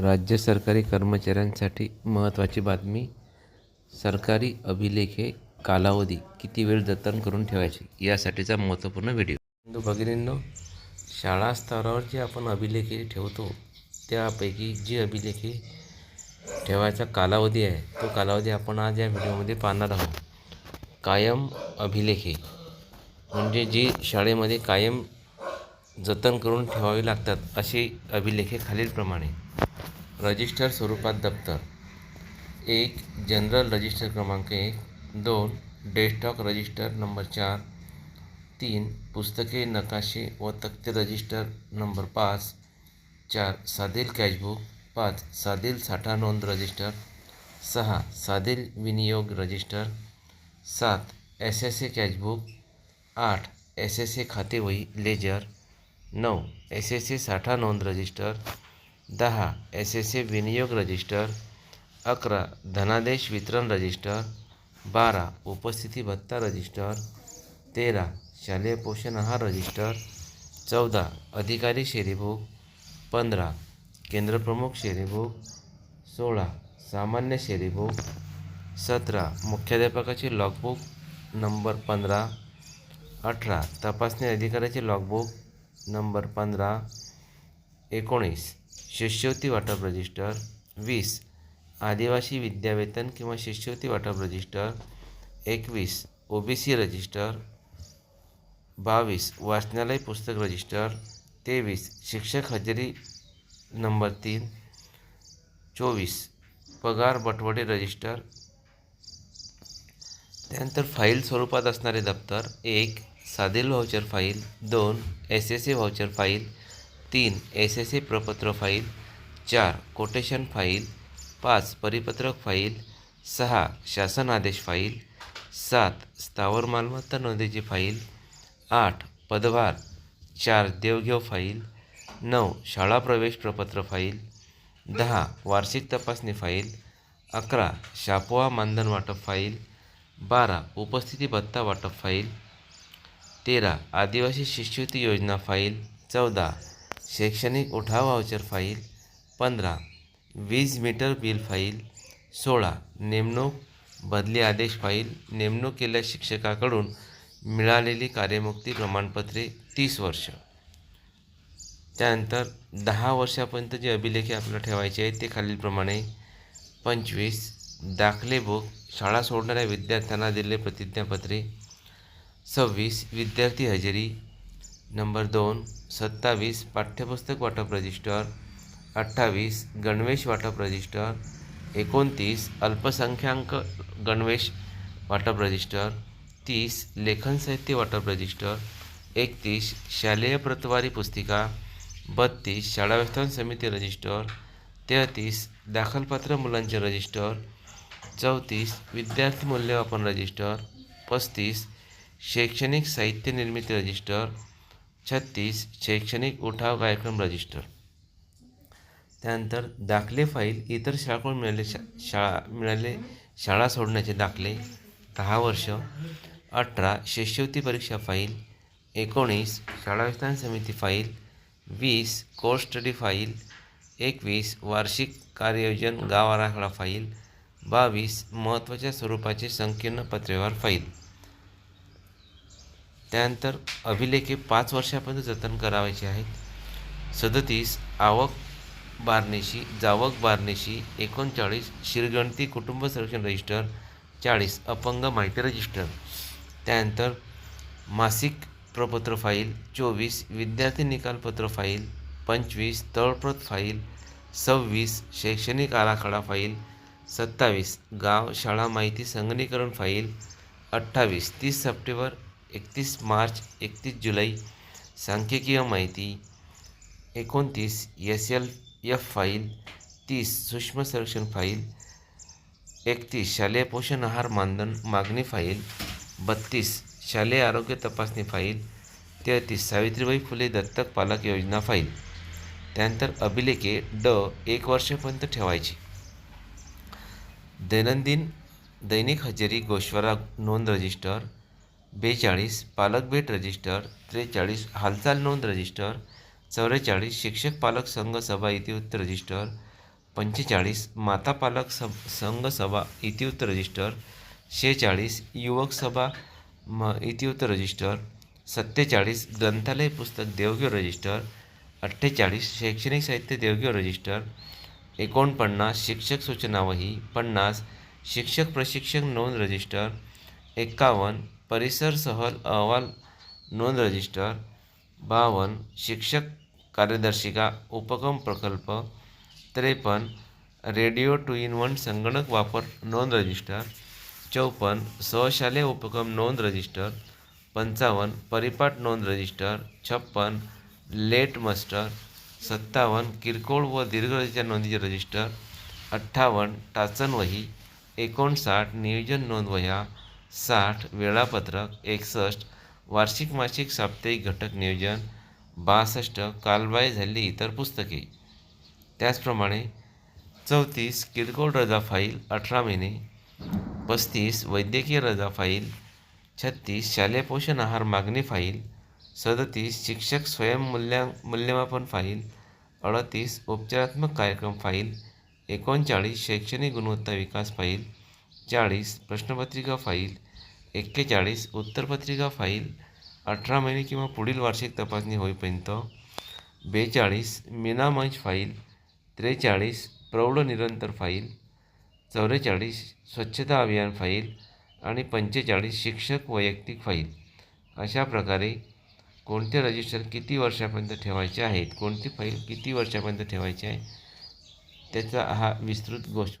राज्य सरकारी कर्मचाऱ्यांसाठी महत्त्वाची बातमी सरकारी अभिलेखे कालावधी किती वेळ जतन करून ठेवायची यासाठीचा महत्त्वपूर्ण व्हिडिओ. हिंदू भगिनींनो शाळा स्तरावर जे आपण अभिलेखे ठेवतो त्यापैकी जी अभिलेखे ठेवायचा कालावधी आहे तो कालावधी आपण आज या व्हिडिओमध्ये पाहणार आहोत. कायम अभिलेखे म्हणजे जी शाळेमध्ये कायम जतन करून ठेवावी लागतात असे अभिलेखे खालीलप्रमाणे. रजिस्टर स्वरूपात दप्तर एक, जनरल रजिस्टर क्रमांक एक. दोन, डेस्कटॉप रजिस्टर नंबर चार. तीन, पुस्तके, नकाशे व तक्ते रजिस्टर नंबर पाच. चार, साधील कॅशबुक. पाच, साधील साठा नोंद रजिस्टर. सहा, साधील विनियोग रजिस्टर. सात एस एस ए कॅशबुक. आठ एस एस ए खातेवही लेजर. नऊ एस एस ए साठा नोंद रजिस्टर. दहा एस एस ए विनियोग रजिस्टर अकरा धनादेश वितरण रजिस्टर बारा उपस्थिती भत्ता रजिस्टर तेरा शालेय पोषण आहार रजिस्टर चौदा अधिकारी शेरीबुक पंधरा केंद्रप्रमुख शेरीबुक सोळा सामान्य शेरीबुक सतरा मुख्याध्यापकाचे लॉगबुक नंबर पंधरा अठरा तपासणी अधिकाऱ्याचे लॉगबुक नंबर पंधरा एकोणीस. शिष्यवृत्ती वाटप रजिस्टर वीस. आदिवासी विद्यावेतन किंवा शिष्यवृत्ती वाटप रजिस्टर एकवीस. ओ बी सी रजिस्टर बावीस. वाचनालय पुस्तक रजिस्टर तेवीस. शिक्षक हजेरी नंबर तीन चोवीस. पगार बटवडे रजिस्टर. त्यानंतर फाईल स्वरूपात असणारे दप्तर एक साधील व्हाउचर फाईल दोन S S A voucher file तीन एस एस ए प्रपत्र फाईल चार कोटेशन फाईल पाच परिपत्रक फाईल सहा शासन आदेश फाईल सात स्थावर मालमत्ता नोंदीची फाईल आठ पदभार चार देवघेव फाईल नऊ शाळा प्रवेश प्रपत्र फाईल दहा वार्षिक तपासणी फाईल अकरा शापोआ मानधन वाटप फाईल बारा उपस्थिती भत्ता वाटप फाईल तेरा आदिवासी शिष्यवृत्ती योजना फाईल चौदा शैक्षणिक उठाव वाउचर फाईल पंधरा वीज मीटर बिल फाईल सोळा नेमणूक बदली आदेश फाईल नेमणूक केल्या शिक्षकाकडून मिळालेली कार्यमुक्ती प्रमाणपत्रे तीस वर्ष. त्यानंतर दहा वर्षापर्यंत जे अभिलेखे आपल्याला ठेवायचे आहेत ते खालीलप्रमाणे. पंचवीस दाखले बुक शाळा सोडणाऱ्या विद्यार्थ्यांना दिलेले प्रतिज्ञापत्रे. सव्वीस विद्यार्थी हजेरी. नंबर दोन सत्तावीस पाठ्यपुस्तक वाटप रजिस्टर अठ्ठावीस गणवेश वाटप रजिस्टर एकोणतीस अल्पसंख्याक गणवेश वाटप रजिस्टर तीस लेखन साहित्य वाटप रजिस्टर एकतीस शालेय प्रतवारी पुस्तिका बत्तीस शाळा व्यवस्थापन समिती रजिस्टर तेहतीस दाखलपात्र मुलांचे रजिस्टर चौतीस विद्यार्थी मूल्यमापन रजिस्टर पस्तीस शैक्षणिक साहित्य निर्मिती रजिस्टर छत्तीस शैक्षणिक उठाव कार्यक्रम रजिस्टर. त्यानंतर दाखले फाईल इतर शाळाकडून मिळाले? शा शाळा मिळाले. शाळा सोडण्याचे दाखले दहा वर्ष. अठरा शिष्यवृत्ती परीक्षा फाईल. एकोणीस शाळा विस्तार समिती फाईल. वीस कोर्स स्टडी फाईल. एकवीस वार्षिक कार्ययोजन गाव आराखडा फाईल. बावीस महत्त्वाच्या स्वरूपाचे संकीर्ण पत्रव्यवहार फाईल. त्यानंतर अभिलेखे पाच वर्षापर्यंत जतन करावायचे आहेत. सदतीस आवक बारणेशी जावक बारणेशी एकोणचाळीस शिरगणती कुटुंब संरक्षण रजिस्टर चाळीस अपंग माहिती रजिस्टर. त्यानंतर मासिक प्रपत्र फाईल चोवीस विद्यार्थी निकालपत्र फाईल पंचवीस तळप्रत फाईल सव्वीस शैक्षणिक आराखडा फाईल सत्तावीस गाव शाळा माहिती संगणीकरण फाईल अठ्ठावीस तीस सप्टेंबर एकतीस मार्च एकतीस जुलै सांख्यिकीय माहिती एकोणतीस एस एल एफ फाईल तीस सूक्ष्म संरक्षण फाईल एकतीस शालेय पोषण आहार मानधन मागणी फाईल बत्तीस शालेय आरोग्य तपासणी फाईल तेहतीस सावित्रीबाई फुले दत्तक पालक योजना फाईल. त्यानंतर अभिलेखे ड एक वर्षापर्यंत ठेवायची. दैनंदिन दैनिक हजेरी गोश्वारा नोंद रजिस्टर बेचाळीस पालक भेट रजिस्टर त्रेचाळीस हालचाल नोंद रजिस्टर चौवेचाळीस शिक्षक पालक संघ सभा इतिवृत्त रजिस्टर पंचेचाळीस माता पालक सब संघ सभा इतिवृत्त रजिस्टर शेहेचाळीस युवक सभा म इतिवृत्त रजिस्टर सत्तेचाळीस ग्रंथालय पुस्तक देवघेव रजिस्टर अठ्ठेचाळीस शैक्षणिक साहित्य देवघेव रजिस्टर एकोणपन्नास शिक्षक सूचनावही पन्नास शिक्षक प्रशिक्षक नोंद रजिस्टर एक्कावन्न परिसर सहल अहवाल नोंद रजिस्टर बावन्न शिक्षक कार्यदर्शिका उपक्रम प्रकल्प त्रेपन्न रेडिओ टू इन वन संगणक वापर नोंद रजिस्टर चौपन्न सहशालेय उपक्रम नोंद रजिस्टर पंचावन्न परिपाठ नोंद रजिस्टर छप्पन्न लेट मस्टर सत्तावन्न किरकोळ व दीर्घच्या नोंदीचे रजिस्टर अठ्ठावन्न टाचन वही एकोणसाठ नियोजन नोंद वह्या साठ वेळापत्रक एकसष्ट वार्षिक मासिक साप्ताहिक घटक नियोजन बासष्ट कालबाह्य झालेली इतर पुस्तके. त्याचप्रमाणे चौतीस किरकोळ रजा फाईल अठरा महिने. पस्तीस वैद्यकीय रजा फाईल छत्तीस शालेय पोषण आहार मागणी फाईल सदतीस शिक्षक स्वयंमूल्या मूल्यमापन फाईल अडतीस उपचारात्मक कार्यक्रम फाईल एकोणचाळीस शैक्षणिक गुणवत्ता विकास फाईल चाळीस प्रश्नपत्रिका फाईल एक्केचाळीस उत्तरपत्रिका फाईल अठरा महिने किंवा पुढील वार्षिक तपासणी होईपर्यंत बेचाळीस मिनामंच फाईल त्रेचाळीस प्रौढ निरंतर फाईल चौवेचाळीस स्वच्छता अभियान फाईल आणि पंचेचाळीस शिक्षक वैयक्तिक फाईल. अशा प्रकारे कोणते रजिस्टर किती वर्षापर्यंत ठेवायचे आहेत कोणती फाईल किती वर्षापर्यंत ठेवायची आहे त्याचा हा विस्तृत गोष्ट